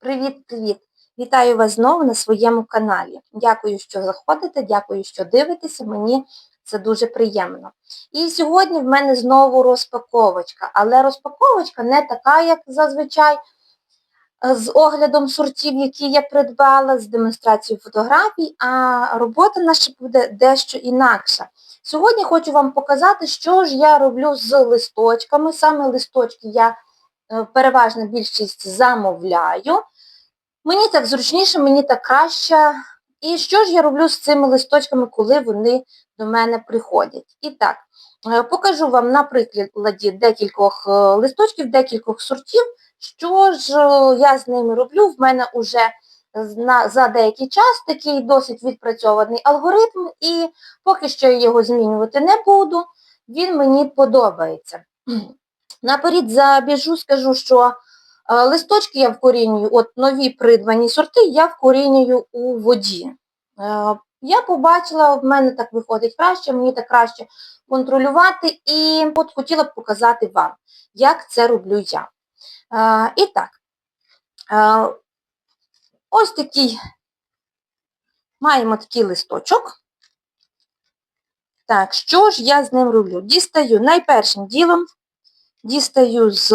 Привіт-привіт! Вітаю вас знову на своєму каналі. Дякую, що заходите, дякую, що дивитеся, мені це дуже приємно. І сьогодні в мене знову розпаковочка, але розпаковочка не така, як зазвичай, з оглядом сортів, які я придбала, з демонстрацією фотографій, а робота наша буде дещо інакша. Сьогодні хочу вам показати, що ж я роблю з листочками. Саме листочки я е, переважна більшість замовляю. Мені так зручніше, мені так краще. І що ж я роблю з цими листочками, коли вони до мене приходять? І так, е, покажу вам на прикладі декількох е, листочків, декількох сортів, що ж е, я з ними роблю. В мене вже за деякий час такий досить відпрацьований алгоритм, і поки що я його змінювати не буду, він мені подобається. Наперед забіжу, скажу, що Е, листочки я вкорінюю, от нові придбані сорти, я вкорінюю у воді. Е, я побачила, в мене так виходить краще, мені так краще контролювати і от хотіла б показати вам, як це роблю я. Е, і так, ось такий, маємо такий листочок. Так, що ж я з ним роблю? Дістаю найпершим ділом, дістаю з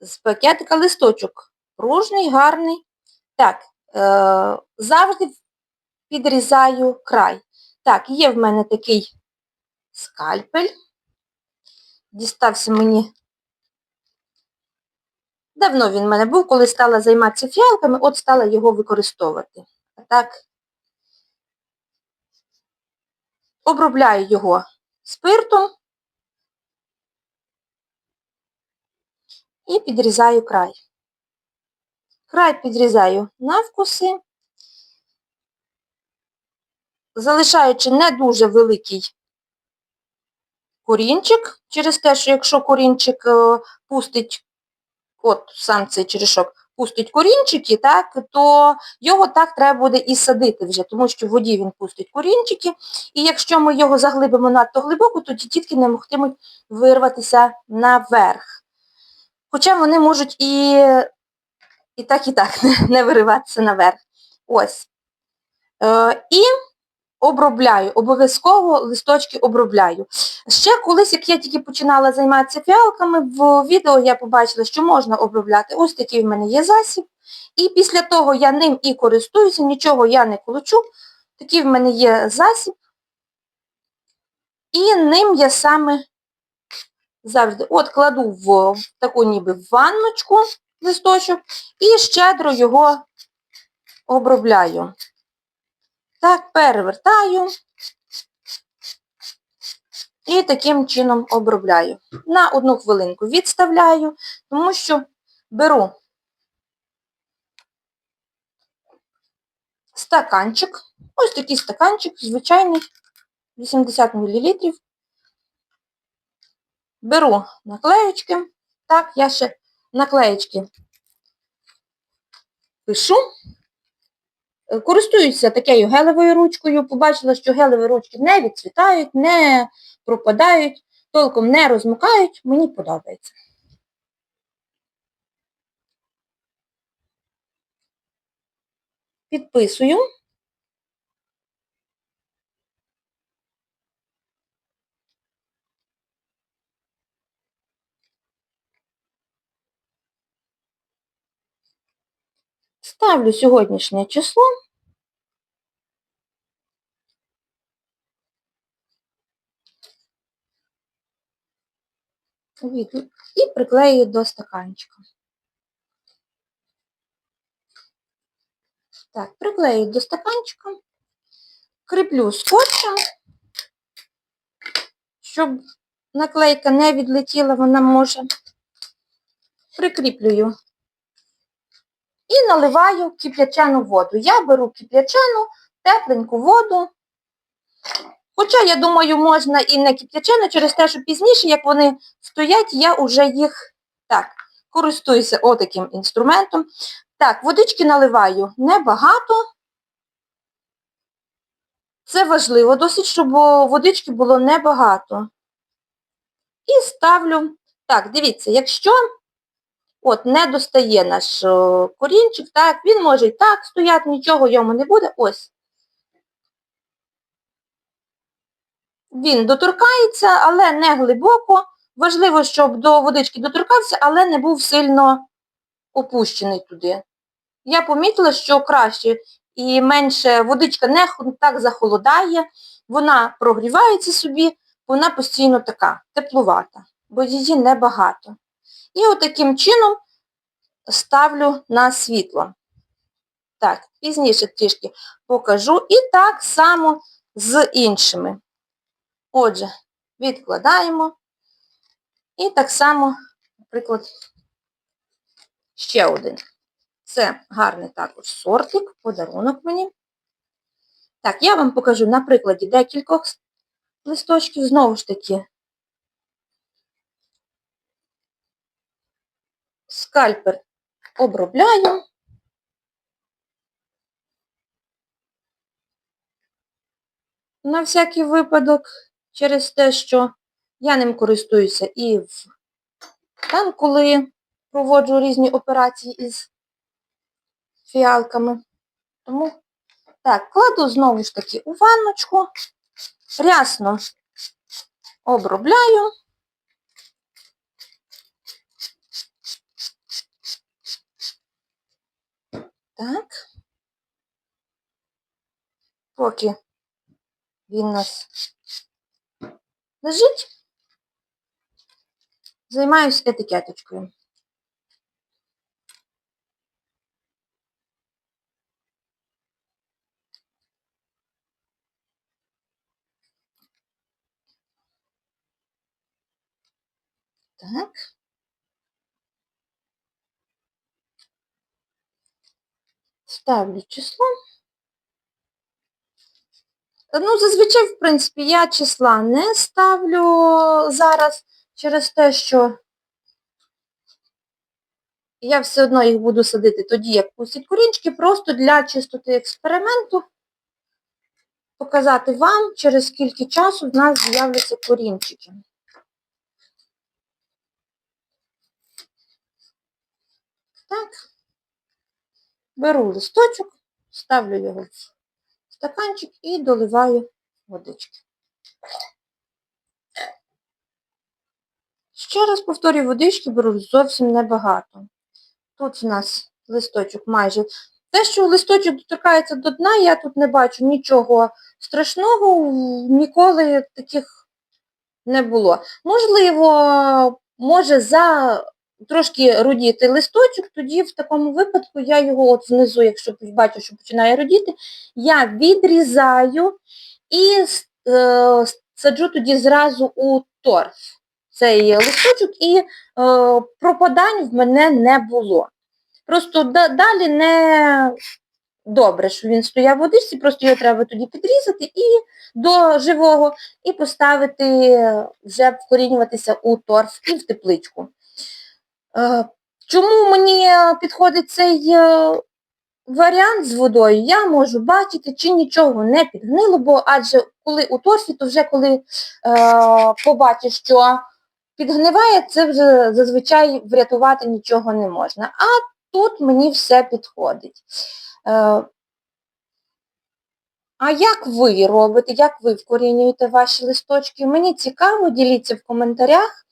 з пакетика листочок. Пружний, гарний. Так, е, завжди підрізаю край. Так, є в мене такий скальпель. Дістався мені. Давно він в мене був, коли стала займатися фіалками, от стала його використовувати. А так, обробляю його спиртом. і підрізаю край. Край підрізаю навкуси, залишаючи не дуже великий корінчик, через те, що якщо корінчик е, пустить, от сам цей черешок, пустить корінчики, так, то його так треба буде і садити вже, тому що в воді він пустить корінчики, і якщо ми його заглибимо надто глибоко, то ті тітки не могтимуть вирватися наверх. Хоча вони можуть і і так, і так не вириватися наверх. Ось. Е, І обробляю, обов'язково листочки обробляю. Ще колись, як я тільки починала займатися фіалками, в відео я побачила, що можна обробляти. Ось такий в мене є засіб. І після того я ним і користуюся, нічого я не колочу. Такий в мене є засіб. І ним я саме завжди от кладу в таку ніби ванночку листочок і щедро його обробляю. Так, перевертаю і таким чином обробляю. На одну хвилинку відставляю, тому що беру стаканчик, ось такий стаканчик, звичайний, 80 мл, беру наклеєчки. Так, я ще наклеєчки пишу. Е, користуюся такою гелевою ручкою. Побачила, що гелеві ручки не відцвітають, не пропадають, толком не розмикають. Мені подобається. Підписую. Ставлю сьогоднішнє число. І приклею до стаканчика. Так, приклею до стаканчика, кріплю скотчем, щоб наклейка не відлетіла, вона може. Прикріплюю і наливаю кип'ячену воду. Я беру кип'ячену, тепленьку воду. Хоча, я думаю, можна і не кип'ячену, через те, що пізніше, як вони стоять, я вже їх так, користуюся отаким інструментом. Так, водички наливаю небагато. Це важливо досить, щоб водички було небагато. І ставлю, так, дивіться, якщо от не достає наш корінчик, так, він може і так стояти, нічого йому не буде. Ось. Він доторкається, але не глибоко. Важливо, щоб до водички доторкався, але не був сильно опущений туди. Я помітила, що краще і менше водичка не так захолодає, вона прогрівається собі, вона постійно така теплувата, бо її небагато. І отаким чином ставлю на світло. Так, пізніше трішки покажу. І так само з іншими. Отже, відкладаємо. І так само, наприклад, ще один. Це гарний також сортик, подарунок мені. Так, я вам покажу на прикладі декількох листочків, знову ж таки, скальпер обробляю. На всякий випадок, через те, що я ним користуюся і в там, коли проводжу різні операції із фіалками. Тому, так, кладу знову ж таки у ванночку, рясно обробляю. Так. Поки він нас лежить, займаюся етикеточкою. Так. Ставлю число. Ну, зазвичай, в принципі, я числа не ставлю зараз через те, що я все одно їх буду садити тоді, як пустять корінчики, просто для чистоти експерименту показати вам, через скільки часу в нас з'являться корінчики. Так, беру листочок, ставлю його в стаканчик і доливаю водички. Ще раз повторюю, водички беру зовсім небагато. Тут в нас листочок майже. Те, що листочок доторкається до дна, я тут не бачу нічого страшного, ніколи таких не було. Можливо, може за трошки родіти листочок, тоді в такому випадку я його от внизу, якщо бачу, що починає родіти, я відрізаю і е, саджу тоді зразу у торф цей листочок і е, пропадань в мене не було. Просто далі не добре, що він стояв в водичці, просто його треба тоді підрізати і до живого і поставити, вже вкорінюватися у торф і в тепличку. Е, чому мені підходить цей е, варіант з водою, я можу бачити, чи нічого не підгнило, бо адже коли у торфі, то вже коли е, побачиш, що підгниває, це вже зазвичай врятувати нічого не можна. А тут мені все підходить. Е, а як ви робите, як ви вкорінюєте ваші листочки? Мені цікаво, діліться в коментарях.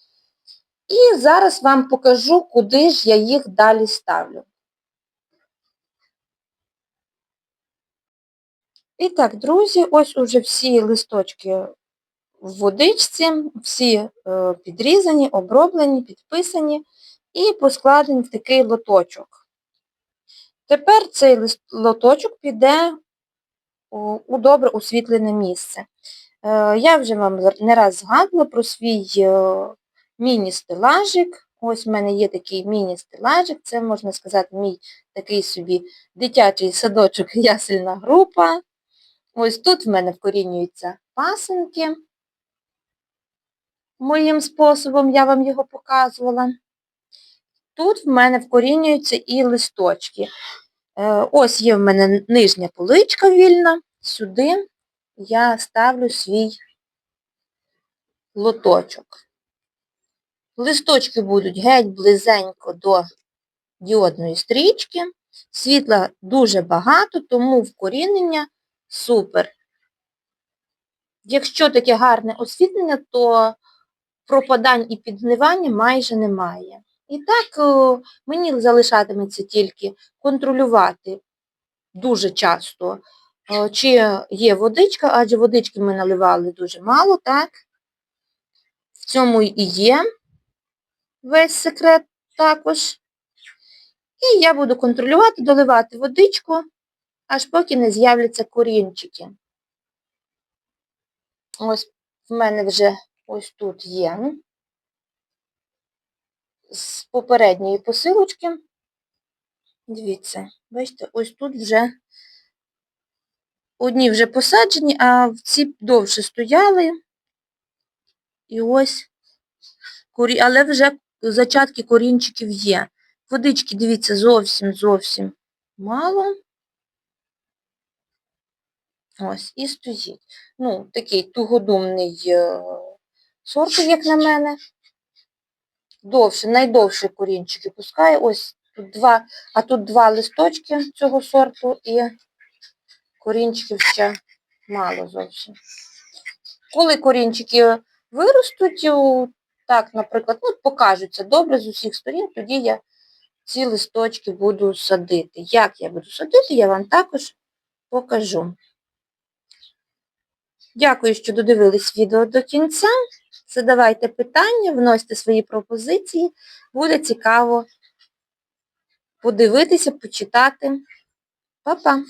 І зараз вам покажу, куди ж я їх далі ставлю. І так, друзі, ось уже всі листочки в водичці, всі е, підрізані, оброблені, підписані і поскладені в такий лоточок. Тепер цей лоточок піде у добре освітлене місце. Е, я вже вам не раз згадувала про свій е, міні-стелажик. Ось в мене є такий міні-стелажик, це, можна сказати, мій такий собі дитячий садочок ясельна група. Ось тут в мене вкорінюються пасенки. Моїм способом я вам його показувала. Тут в мене вкорінюються і листочки. Е, ось є в мене нижня поличка вільна. Сюди я ставлю свій лоточок. Листочки будуть геть близенько до діодної стрічки. Світла дуже багато, тому вкорінення супер. Якщо таке гарне освітлення, то пропадань і підгнивання майже немає. І так е, мені залишатиметься тільки контролювати дуже часто, е, чи є водичка, адже водички ми наливали дуже мало, так? В цьому і є весь секрет також. І я буду контролювати, доливати водичку, аж поки не з'являться корінчики. Ось в мене вже ось тут є. З попередньої посилочки. Дивіться, бачите, ось тут вже одні вже посаджені, а ці довше стояли. І ось, але вже зачатки корінчиків є. Водички, дивіться, зовсім зовсім мало. Ось, і стоїть. Ну, такий тугодумний е, сорт, як на мене. Довше, найдовші корінчики пускає. Ось тут два, а тут два листочки цього сорту і корінчиків ще мало зовсім. Коли корінчики виростуть, так, наприклад, ну, покажуться добре з усіх сторін, тоді я ці листочки буду садити. Як я буду садити, я вам також покажу. Дякую, що додивились відео до кінця. Задавайте питання, вносьте свої пропозиції. Буде цікаво подивитися, почитати. Па-па!